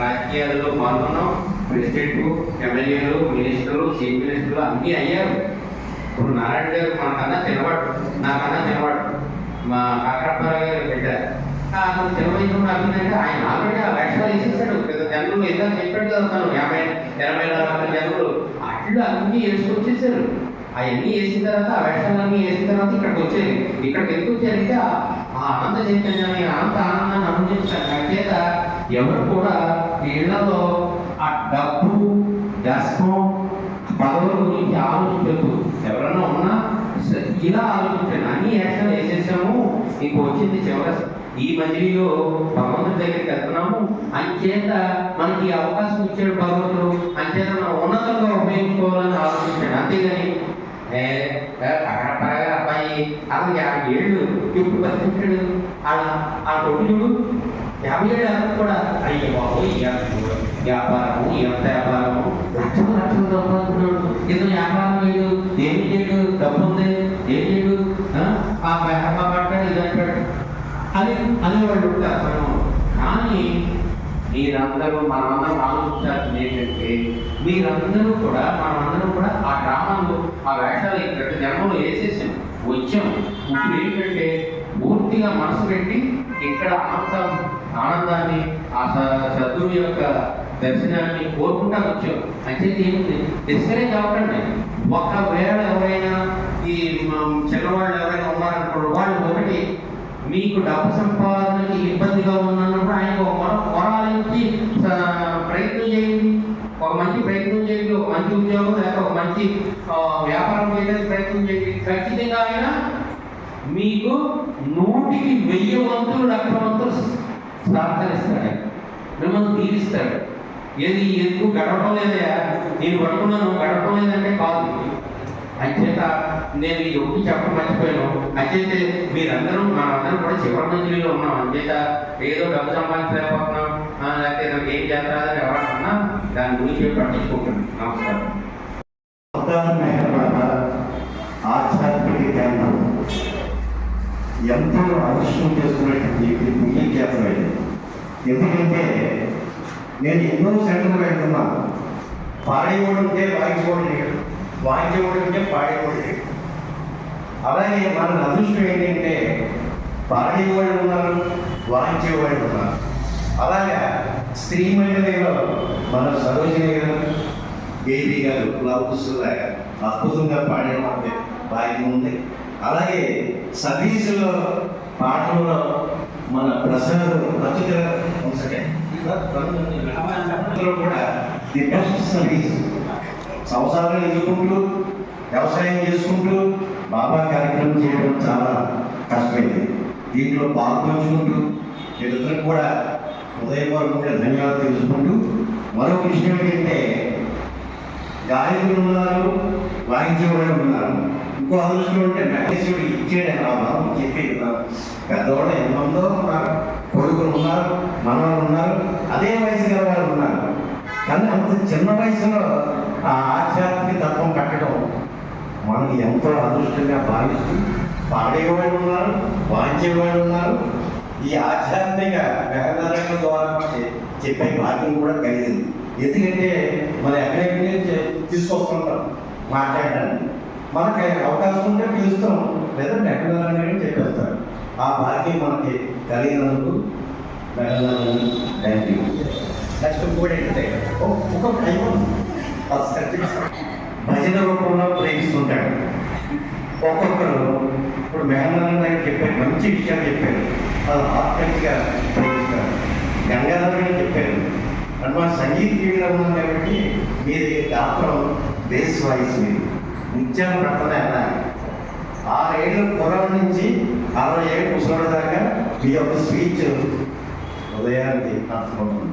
రాజకీయాల్లో పాల్గొన్నాం ప్రెసిడెంట్ ఎమ్మెల్యేలు మినిస్టర్లు చీఫ్ మినిస్టర్లు అన్నీ అయ్యారు. ఇప్పుడు నారాయణ గారు మనకన్నా తినవాడు నాకన్నా తినవాడు మా కాకరప్పారావు గారు పెట్టారు. అతను తెలివైన అభినంటే ఆయన ఆల్రెడీ ఆ వేషాలు వేసేసాడు. పెద్ద జనులు ఇందాక చెప్పాడు కదా తను యాభై ఎనభై నాలుగు జనులు. అట్లు అన్నీ వేసుకొచ్చేసారు అవన్నీ వేసిన తర్వాత ఆ వేషాలన్నీ వేసిన తర్వాత ఇక్కడికి వచ్చేది. ఇక్కడికి ఎందుకు వచ్చారంటే ఆ- ఆ ఆనంద చైతన్యాన్ని అనంత ఆనందాన్ని అనుభవించడం చేత ఎవరు కూడా వీళ్ళలో ఆ డబ్బు దశకం పదవుల గురించి ఆలోచించదు ఎవరన్నా ఉన్నా ఇలా ఆలోచించాను అన్ని యాక్షన్ వేసేసాము ఇంక వచ్చింది చివరి ఈ మజిలీలో భగవంతుడి దగ్గరికి వెళ్తున్నాము. అంచేత మనకి అవకాశం ఇచ్చాడు భగవంతుడు. అంచేత మనం ఉన్నతంగా ఉపయోగించుకోవాలని ఆలోచించాడు. అంతేగాని అబ్బాయి అతను యాభై ఏళ్ళు ఇప్పుడు బతికించాడు. ఆడ ఆ కొడుకుడు ఫ్యామిలీ అంతా కూడా అయ్యో బాబు వ్యాపారము ఎంత వ్యాపారము లక్షలు లక్షలు సంపాదించుకున్నాడు ఇతను వ్యాపారం లేదు ఏమి చేయడు డబ్బు ఉంది ఏం చేయడు ఆ? ఆ వ్యాపారం పట్టాడు ఇది అంటాడు అని అనేవాళ్ళు ఉంటారు మనం కానీ మీరందరూ మనమందరం ఆలోచించాల్సింది ఏంటంటే మీరందరూ కూడా మనమందరం కూడా ఆ గ్రామంలో ఆ వేషాలు ఇక్కడ జన్మలో వేసేసాం వచ్చాం. ఇప్పుడు ఏంటంటే పూర్తిగా మనసు పెట్టి ఇక్కడ ఆనందం ఆనందాన్ని ఆ స- సద్గురు యొక్క దర్శనాన్ని కోరుకుంటా వచ్చాం. అయితే ఏమిటి డిస్కరేజ్ అవ్వకండి ఒకవేళ ఎవరైనా ఈ చిన్నవాళ్ళు ఎవరైనా ఉన్నారనుకోండి వాళ్ళు ఒకటి మీకు డబ్బు సంపాదనకి ఇబ్బందిగా ఉన్నప్పుడు ఆయన ఒక మొర మొరాలించి ప్రయత్నం చేయండి. ఒక మంచి ప్రయత్నం చేయండి ఒక మంచి ఉద్యోగం లేక ఒక మంచి వ్యాపారం చేయడానికి ప్రయత్నం చేయండి ఖచ్చితంగా ఆయన మీకు నూటికి వెయ్యి వంతులు లక్ష వంతులు ప్రార్థనిస్తాడు మిమ్మల్ని తీరుస్తాడు ఏది ఎందుకు గడపడం లేదా నేను పడుకున్నాను గడపడం లేదంటే కాదు. అంచేత నేను ఈ ఒకటి చెప్పడం మర్చిపోయాను. అయితే మీరందరూ మనందరం కూడా చివరి మందిలో ఉన్నాం. అంచేత ఏదో డబ్బు సంపాదించలేకపోతున్నాం. లేకపోతే నాకు ఏం చేస్తారని ఎవరన్నా దాని గురించి పట్టించుకుంటాను నమస్కారం. ఎంతో అదృష్టం చేసుకున్నటువంటి పుణ్యక్షేత్రం ఇది ఎందుకంటే నేను ఎన్నో సెంటర్లు వెళ్తున్నా పాడేవాడు ఉంటే వాయించేవాడు లేడు. వాయించేవాడు ఉంటే పాడేవాడు లేడు. అలాగే మన అదృష్టం ఏంటంటే పాడేవాళ్ళు ఉన్నారు వాయించేవాళ్ళు ఉన్నారు. అలాగే స్త్రీ మహిళలో మన సరోజిని గారు బేబీ గారు లవకుశలాగా అద్భుతంగా పాడే మాట భాగ్యం ఉంది. అలాగే సర్వీసులో పాటల్లో మన ప్రసాద్ రచిత కూడా ది బెస్ట్ సర్వీస్ సంవత్సరాలు ఎదుర్కొంటూ వ్యవసాయం చేసుకుంటూ బాబా కార్యక్రమం చేయడం చాలా కష్టమైంది. దీంట్లో పాల్పంచుకుంటూ వీళ్ళందరూ కూడా హృదయపూర్వకంగా ధన్యవాదాలు తెలుసుకుంటూ మరొక విషయం ఏంటంటే గాయకులు ఉన్నారు వాయించే వాళ్ళు ఉన్నారు. ఇంకో దృష్టిలో ఉంటే మహేశ్వరుడు ఇచ్చాడు ఆ భావం చెప్పి పెద్దవాళ్ళు ఎంతమందో ఉన్నారు కొడుకులు ఉన్నారు మనవాళ్ళు ఉన్నారు అదే వయసు గల వాళ్ళు ఉన్నారు. కానీ అంత చిన్న వయసులో ఆ ఆధ్యాత్మిక తత్వం కట్టడం మనకి ఎంతో అదృష్టంగా భావిస్తూ పాడేవాళ్ళు ఉన్నారు వాంచేవాళ్ళు ఉన్నారు. ఈ ఆధ్యాత్మిక వ్యవహారాల ద్వారా చెప్పే భాగ్యం కూడా కలిగింది. ఎందుకంటే మనం ఎక్కడెక్కడి నుంచి తీసుకొస్తుంటాం మాట్లాడడానికి. మనకి అవకాశం ఉంటే పిలుస్తాం లేదా మెహనారాయణ చెప్పేస్తారు. ఆ భాగ్యం మనకి కలిగినందుకు థ్యాంక్ యూ నెక్స్ట్ కూడా ఏంటంటే ఒక భజన రూపంలో ప్రేమిస్తుంటాడు. ఒక్కొక్కరు ఇప్పుడు మేఘనారాయణ గారు చెప్పారు మంచి విషయాలు చెప్పారు. అది ఆత్మహత్యగా ప్రేమిస్తారు. గంగాధర్ చెప్పారు అంటే మన సంగీత ఉన్నాం కాబట్టి మీది గాత్రం బేస్ వాయిస్ మీరు నిత్యం పడుతుంది అన్నారు ఆరేళ్ళు కుర్రాల నుంచి అరవై ఏళ్ళు ముసలి దాకా మీ యొక్క స్పీచ్ ఉదయాన్ని అర్థమవుతుంది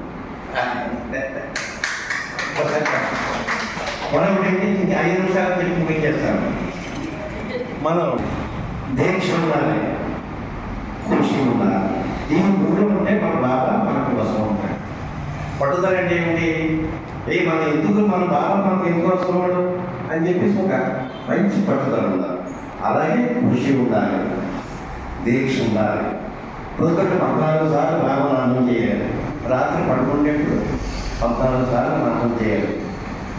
మరొకటి ఇంక ఐదు నిమిషాలు చెప్పి ముగించేస్తాను మనం దీక్ష ఉండాలి కృషి ఉండాలి ఈ మూడు ఉంటే మన బాబా మనకు వస్తూ ఉంటాడు పట్టుదల అంటే ఏమిటి? ఏ మన ఎందుకు మన బాబా మనకు ఎందుకు వస్తున్నాడు అని చెప్పేసి ఒక మంచి పట్టుదల ఉండాలి. అలాగే కృషి ఉండాలి. దీక్ష ఉండాలి. పొద్దుట పద్నాలుగు సార్లు బాబా చేయాలి. రాత్రి పడుకునేప్పుడు పద్నాలుగు సార్లు మరణం చేయాలి.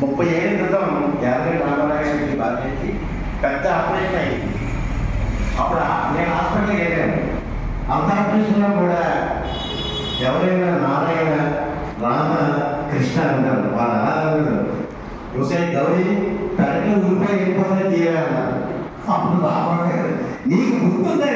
ముప్పై ఏళ్ళ క్రితం యాదగిరి రామారావు బాధ్యతకి పెద్ద ఆపరేషన్ అయింది. అప్పుడు నేను హాస్పిటల్కి వెళ్ళాను. అంత ఆపరేషన్లో కూడా ఎవరైనా నారాయణ రామ కృష్ణ అంటారు. వాళ్ళ అలా గౌరీ తనకి ఊరిపోయి వెళ్ళిపోతే తీయాలన్నారు అప్పుడు రామారావు నీకు గుర్తుందా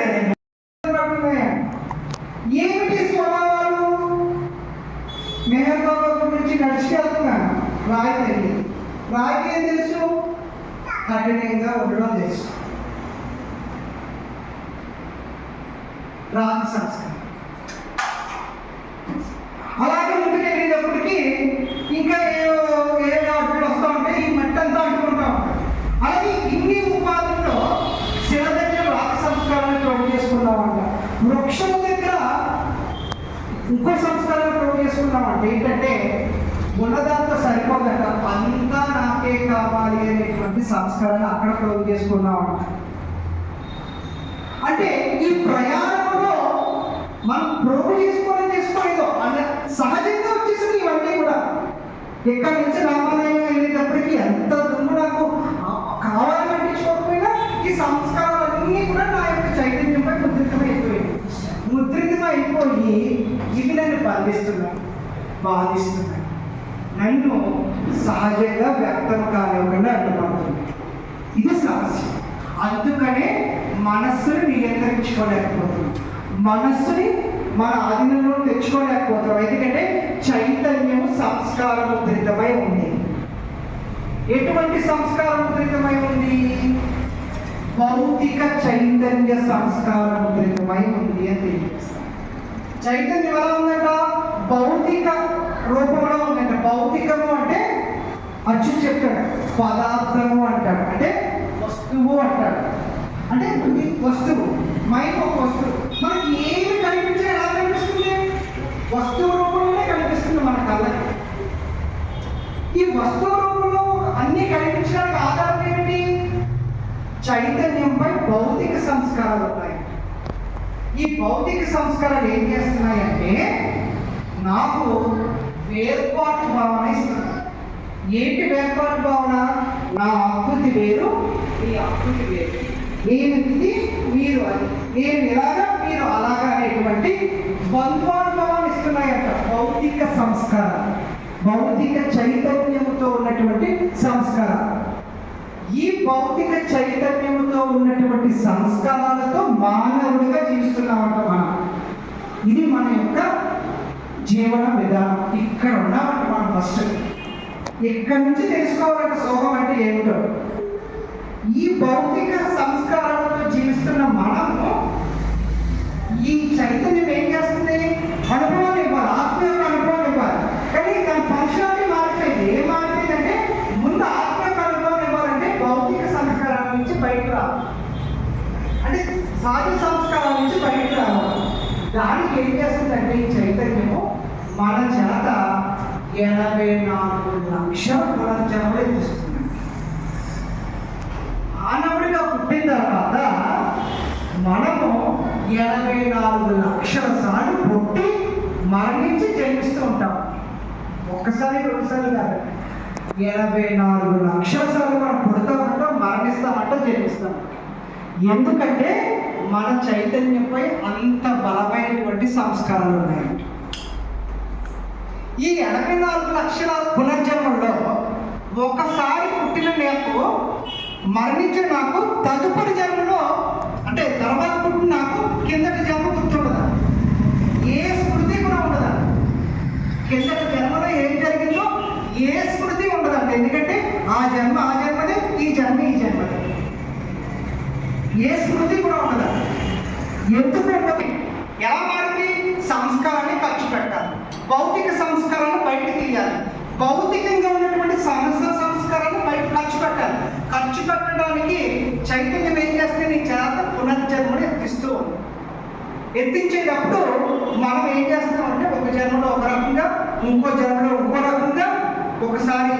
అనేటువంటి సంస్కరణ అక్కడ చోటు చేసుకున్నాం. అంటే ఈ ప్రయాణంలో మనం ప్రోగు చేసుకొని చేసుకోలేదు. అంటే సహజంగా వచ్చేసింది ఇవన్నీ కూడా. ఎక్కడి నుంచి రామాలయం వెళ్ళేటప్పటికి ఎంత దుమ్ము నాకు ఆ- కావాలని పట్టించుకోకపోయినా ఈ సంస్కారాలన్నీ కూడా నా యొక్క చైతన్యంపై ముద్రితమైపోయింది ముద్రితమైపోయి ఇవి నన్ను బంధిస్తున్నాయి బాధిస్తున్నాయి. నన్ను సహజంగా వ్యక్తం కానివ్వకుండా అడ్డుపడుతుంది ఇది సమస్య. అందుకనే మనస్సుని నియంత్రించుకోలేకపోతున్నాం. మనస్సుని మన ఆధీనంలో తెచ్చుకోలేకపోతున్నాం. ఎందుకంటే చైతన్యం సంస్కార ముద్రితమై ఉంది. ఎటువంటి సంస్కార ముద్రితమై ఉంది? భౌతిక చైతన్య సంస్కార ముద్రితమై ఉంది అని తెలియజేస్తాం చైతన్యం ఎలా ఉందంట? భౌతిక రూపంలో ఉందంట. భౌతికము అంటే అచ్చు చెప్తాడు పదార్థము అంటాడు. అంటే వస్తువు అంటాడు. అంటే వస్తువు. మైండ్ ఒక వస్తువు. మనకి ఏమి కనిపించే ఎలా కనిపిస్తుంది? వస్తువు రూపంలోనే కనిపిస్తుంది మన కళ్ళకి. ఈ వస్తువు రూపంలో అన్ని కనిపించడానికి ఆధారం ఏమిటి? చైతన్యంపై భౌతిక సంస్కారాలు ఉన్నాయి. ఈ భౌతిక సంస్కారాలు ఏం చేస్తున్నాయంటే నాకు వేర్పాటు భావన ఇస్తున్నాయి ఏంటి వ్యాపార భావన? నా ఆకృతి వేరు మీ ఆకృతి వేరు. నేను ఇది మీరు అది. నేను ఇలాగా మీరు అలాగా అనేటువంటి బంధ్వానుభవాన్ని ఇస్తున్నాయంట. భౌతిక సంస్కారం భౌతిక చైతన్యముతో ఉన్నటువంటి సంస్కారం ఈ భౌతిక చైతన్యముతో ఉన్నటువంటి సంస్కారాలతో మానవుడిగా జీవిస్తున్నామంట మనం. ఇది మన యొక్క జీవన విధానం. ఇక్కడ ఉన్నామంట మనం ఫస్ట్ ఇక్కడి నుంచి తెలుసుకోవాలంటే సోహం అంటే ఏమిటో? ఈ భౌతిక సంస్కారాలతో జీవిస్తున్న మనము ఈ చైతన్యం ఏం చేస్తుంది? అనుభవాన్ని ఇవ్వాలి ఆత్మ యొక్క అనుభవం ఇవ్వాలి. కానీ దాని ఫంక్షనాలిటీ మారిపోయింది. ఏం మారిపోయిందంటే ముందు ఆత్మ యొక్క ఇవ్వాలంటే భౌతిక సంస్కారాల నుంచి బయటకు రావాలి. అంటే సహజ సంస్కారాల నుంచి బయటకు రావాలి. దానికి ఏం చేస్తుందంటే ఈ చైతన్యము మన చేత ఎనభై నాలుగు లక్షల పునర్జన్మలు ఎత్తిస్తుంది మానవుడిగా పుట్టిన తర్వాత మనము ఎనభై నాలుగు లక్షల సార్లు పుట్టి మరణించి జన్మిస్తూ ఉంటాం. ఒక్కసారి రెండుసార్లు కాదు. ఎనభై నాలుగు లక్షల సార్లు మనం పుడతా ఉంటాం మరణిస్తామంటాం జన్మిస్తాం ఎందుకంటే మన చైతన్యంపై అంత బలమైనటువంటి సంస్కారాలు ఉన్నాయి. ఈ ఎనభై నాలుగు లక్షల పునర్జన్మల్లో ఒకసారి పుట్టిన నాకు మరణించిన నాకు తదుపరి జన్మలో అంటే తర్వాత పుట్టిన నాకు కిందటి జన్మ గుర్తుండదా? ఏ స్మృతి కూడా ఉండదా? కిందటి జన్మలో ఏం జరిగిందో ఏ స్మృతి ఉండదంట. ఎందుకంటే ఆ జన్మ ఆ జన్మదే ఈ జన్మ ఈ జన్మదే. ఏ స్మృతి కూడా ఉండదు? ఎందుకు ఉండదు ఎలా మారింది? సంస్కారం భౌతిక సంస్కారాన్ని బయటకు తీయాలి. భౌతికంగా ఉన్నటువంటి సమస్య సంస్కారాన్ని బయట ఖర్చు పెట్టాలి. ఖర్చు పెట్టడానికి చైతన్యం ఏం చేస్తే నీ చేత పునర్జన్మని ఎత్తిస్తూ ఉంది. ఎత్తించేటప్పుడు మనం ఏం చేస్తామంటే ఒక జన్మలో ఒక రకంగా ఇంకో జన్మలో ఇంకో రకంగా ఒకసారి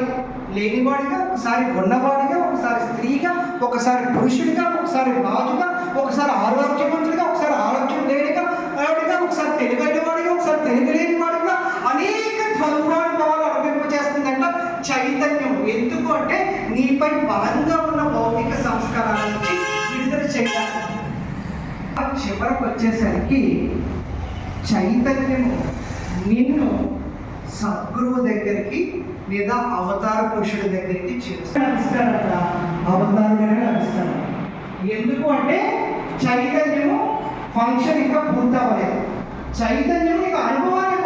లేనివాడిగా ఒకసారి ఉన్నవాడిగా ఒకసారి స్త్రీగా ఒకసారి పురుషుడిగా ఒకసారి రాజుగా ఒకసారి ఆరోగ్యవంతుడిగా ఒకసారి ఆరోగ్యం లేనిగా ఒకసారి తెలివైన వాడిగా ఒకసారి తెలివి అనేక ధ్వంసానుభవాలు అంట చైతన్యం. ఎందుకు అంటే నీపై బలంగా ఉన్న భౌతిక సంస్కారాల నుంచి విడుదల చేయాలి. చివరకు వచ్చేసరికి చైతన్యము. నిన్ను సద్గురువు దగ్గరికి లేదా అవతార పురుషుడి దగ్గరికి చేస్తారట అవతారుగానే లభిస్తారు ఎందుకు అంటే చైతన్యము ఫంక్షన్ ఇంకా పూర్తవ్వలేదు చైతన్యం నీకు అనుభవాన్ని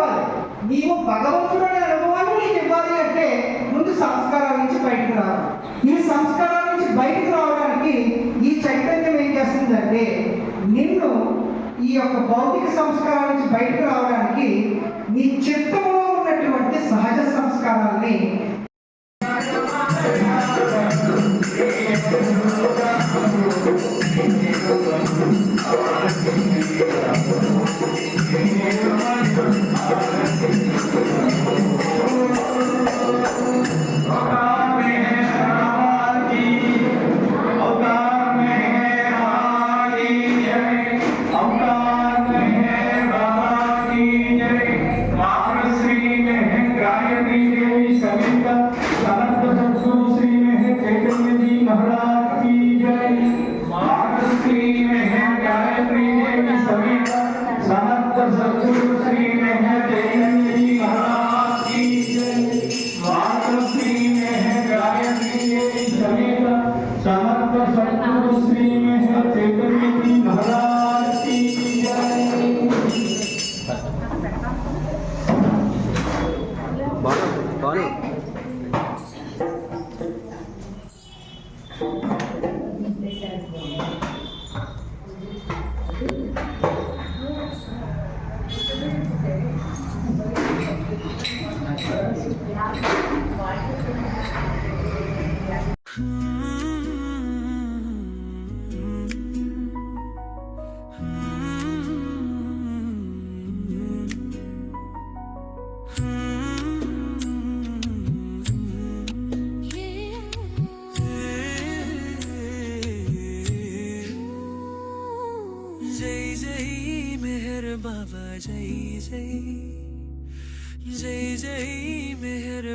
నీవు భగవంతుడు అనే అనుభవాన్ని నీకు ఇవ్వాలి అంటే ముందు సంస్కారాల నుంచి బయటకు రావాలి. ఈ సంస్కారాల నుంచి బయటకు రావడానికి ఈ చైతన్యం ఏం చేస్తుందంటే నిన్ను ఈ యొక్క భౌతిక సంస్కారాల నుంచి బయటకు రావడానికి నీ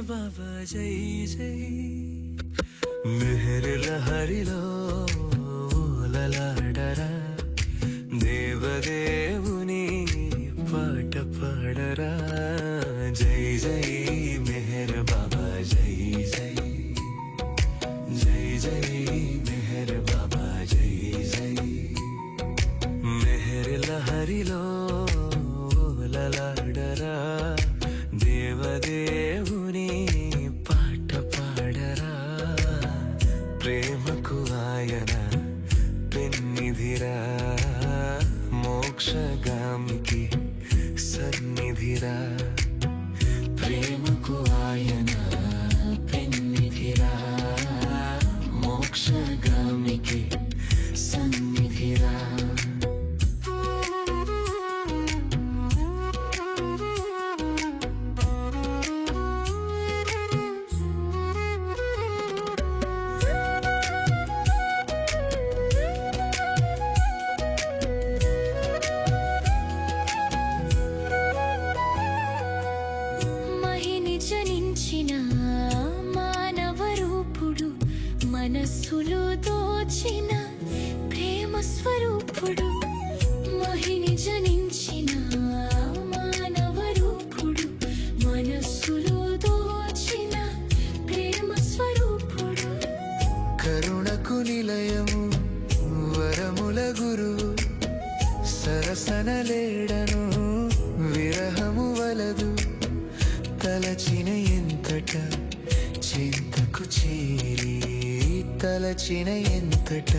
బాబా జై జై మెహర్ లహరిలో దేవదేవుని పాట పాడరా జై జై సన్నిధిరా ప్రేమకు ఆయన పెన్నిధిరా. మోక్షగామికి జనించిన మానవ రూపుడు మనస్సులో దోచిన ప్రేమ స్వరూపుడు మహిని జనించిన మానవ రూపుడు మనస్సులో దోచిన ప్రేమ స్వరూపుడు కరుణకు నిలయము వరముల గురు సరసనలేడను విరహము వలదు తలచిన చింతకు చేరి తలచిన ఎంతట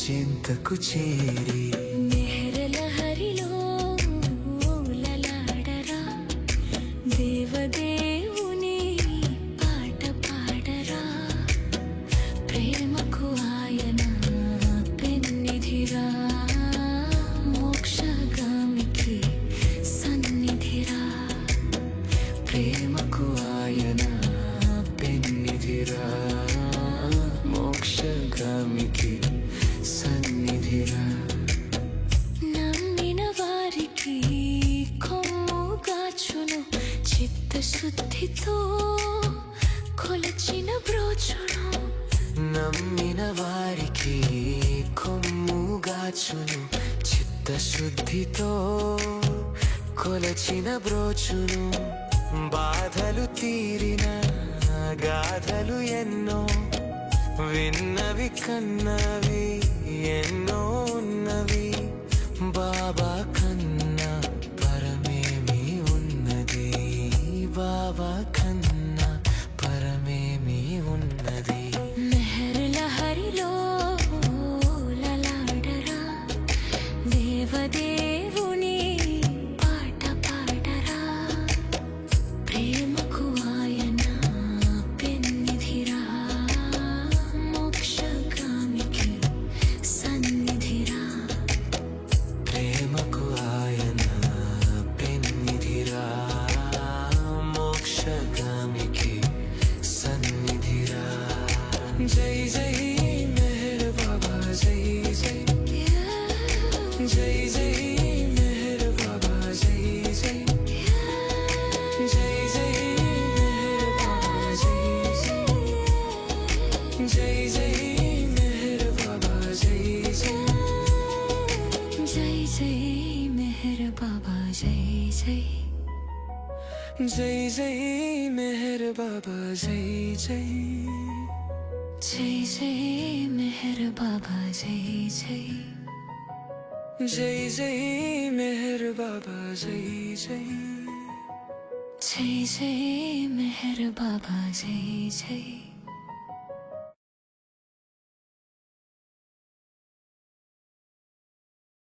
చింతకు చేరి. మొలచిన బ్రోచును బాధలు తీరిన గాథలు ఎన్నో విన్నవి కన్నవి ఎన్నో ఉన్నవి. బాబా కన్నా పరమేమి ఉన్నది బా जय जय जय जय मेहर बाबा जय जय जय जय मेहर बाबा जय जय जय जय मेहर बाबा जय जय जय जय मेहर बाबा जय जय